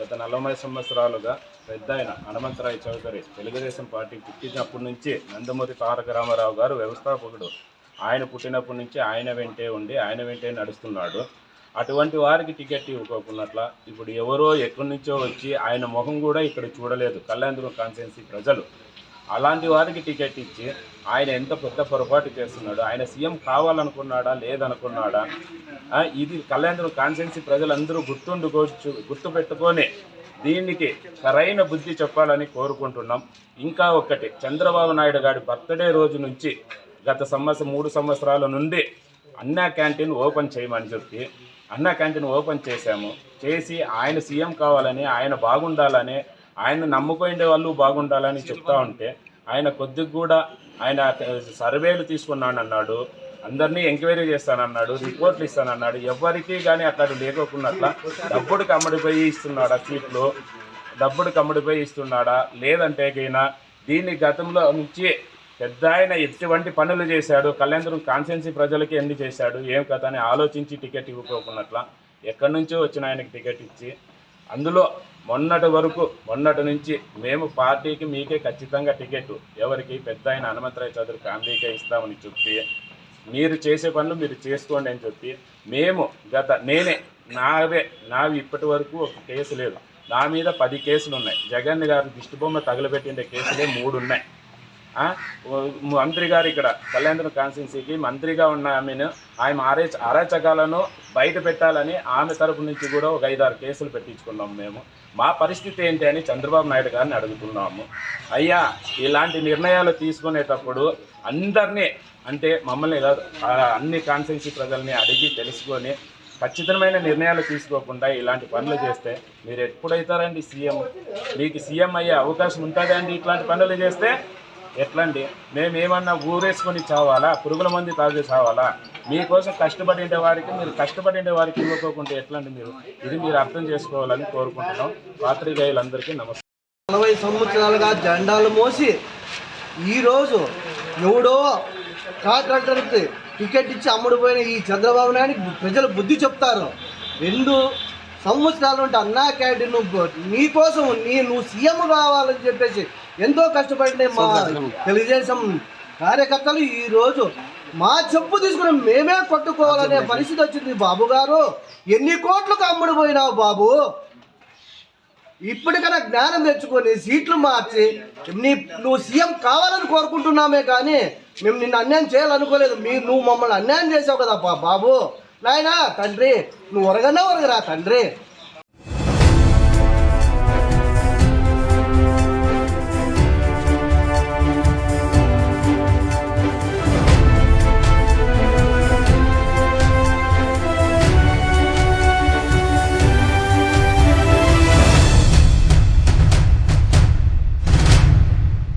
గత నలభై సంవత్సరాలుగా పెద్ద ఆయన హనుమంతరాయ్ చౌదరి తెలుగుదేశం పార్టీ పుట్టినప్పటి నుంచి నందమూరి తారక రామారావు గారు వ్యవస్థాపకుడు. ఆయన పుట్టినప్పటి నుంచి ఆయన వెంటే ఉండి ఆయన వెంటే నడుస్తున్నాడు. అటువంటి వారికి టికెట్ ఇవ్వకున్నట్ల ఇప్పుడు ఎవరో ఎక్కడి నుంచో వచ్చి ఆయన ముఖం కూడా ఇక్కడ చూడలేదు. కళ్యాణదుర్గం కాన్స్టిట్యున్సీ ప్రజలు. అలాంటి వారికి టికెట్ ఇచ్చి ఆయన ఎంత పెద్ద పొరపాటు చేస్తున్నాడు ఆయన సీఎం కావాలనుకున్నాడా లేదనుకున్నాడా ఇది కళ్యాణ్ కాన్సెన్సీ ప్రజలందరూ గుర్తుండుకోవచ్చు గుర్తుపెట్టుకొని దీనికి సరైన బుద్ధి చెప్పాలని కోరుకుంటున్నాం. ఇంకా ఒకటి చంద్రబాబు నాయుడు గారి బర్త్డే రోజు నుంచి గత సంవత్సరం మూడు సంవత్సరాల నుండి అన్నా క్యాంటీన్ ఓపెన్ చేయమని చెప్పి అన్నా క్యాంటీన్ ఓపెన్ చేశాము. చేసి ఆయన సీఎం కావాలని ఆయన బాగుండాలని ఆయన నమ్ముకునే వాళ్ళు బాగుండాలని చెప్తా ఉంటే ఆయన కొద్దిగా కూడా ఆయన సర్వేలు తీసుకున్నానన్నాడు అందరినీ ఎంక్వైరీ చేస్తానన్నాడు రిపోర్ట్లు ఇస్తానన్నాడు ఎవరికి కానీ అట్లా లేకోకున్నట్ల డబ్బుడు కమ్మడిపోయి ఇస్తున్నాడా సీట్లు? డబ్బుడు కమ్మడిపోయి ఇస్తున్నాడా? లేదంటే కైనా దీన్ని గతంలో నుంచి పెద్ద ఆయన ఎటువంటి పనులు చేశాడు? కళ్యాణదుర్గం కాన్సెన్సీ ప్రజలకి ఎన్ని చేశాడు? ఏం కథ అని ఆలోచించి టికెట్ ఇవ్వకోకున్నట్ల ఎక్కడి నుంచో వచ్చిన ఆయనకి టికెట్ ఇచ్చి అందులో మొన్నటి వరకు మొన్నటి నుంచి మేము పార్టీకి మీకే ఖచ్చితంగా టికెట్ ఎవరికి పెద్ద ఆయన హనుమంతరాయ చౌదరి ఫ్యామిలీకే ఇస్తామని చెప్పి మీరు చేసే పనులు మీరు చేసుకోండి అని చెప్పి మేము గత నేనే నావే నావి ఇప్పటి వరకు ఒక కేసు లేదు. నా మీద పది కేసులు ఉన్నాయి. జగన్ గారు దిష్టిబొమ్మ తగలబెట్టిండే కేసులే మూడు ఉన్నాయి మంత్రి గారు ఇక్కడ కళ్యాణ కాన్స్టిట్యున్సీకి మంత్రిగా ఉన్న ఆమెను ఆమె ఆరే అరాచకాలను బయట పెట్టాలని ఆమె తరపు నుంచి కూడా ఒక ఐదారు కేసులు పెట్టించుకున్నాం మేము. మా పరిస్థితి ఏంటి అని చంద్రబాబు నాయుడు గారిని అడుగుతున్నాము. అయ్యా ఇలాంటి నిర్ణయాలు తీసుకునేటప్పుడు అందరినీ అంటే మమ్మల్ని అన్ని కాన్స్టిట్యున్సీ ప్రజల్ని అడిగి తెలుసుకొని ఖచ్చితమైన నిర్ణయాలు తీసుకోకుండా ఇలాంటి పనులు చేస్తే మీరు ఎప్పుడైతారండి సీఎం? మీకు సీఎం అయ్యే అవకాశం ఉంటుందండి ఇట్లాంటి పనులు చేస్తే? ఎట్లండి? మేమేమన్నా ఊరేసుకొని చావాలా? పురుగుల మంది తాగి చావాలా? మీకోసం కష్టపడిండే వారికి మీరు కష్టపడిండే వారికి ఇవ్వకోకుంటే ఎట్లండి మీరు? ఇది మీరు అర్థం చేసుకోవాలని కోరుకుంటున్నాం. పాత్రికేయులందరికీ నమస్కారం. నలభై సంవత్సరాలుగా జెండాలు మోసి ఈరోజు ఎవడో కాంట్రాక్టర్కి టికెట్ ఇచ్చి అమ్ముడుపోయిన ఈ చంద్రబాబు నాయుడు ప్రజలు బుద్ధి చెప్తారు. రెండు సంవత్సరాలు ఉంటే అన్నా క్యాంటీన్ నువ్వు నీకోసం నీ నువ్వు సీఎం కావాలని చెప్పేసి ఎంతో కష్టపడిన మా తెలుగుదేశం కార్యకర్తలు ఈరోజు మా చెప్పు తీసుకుని మేమే కొట్టుకోవాలనే పరిస్థితి వచ్చింది. బాబు గారు ఎన్ని కోట్లకు అమ్ముడుపోయినావు బాబు? ఇప్పటికైనా జ్ఞానం తెచ్చుకొని సీట్లు మార్చి నీ నువ్వు సీఎం కావాలని కోరుకుంటున్నామే కానీ మేము నిన్ను అన్యాయం చేయాలనుకోలేదు. మీ నువ్వు మమ్మల్ని అన్యాయం చేసావు కదా బాబు. నాయనా తండ్రి నువ్వు ఒరగన్నా ఒరగరా తండ్రి?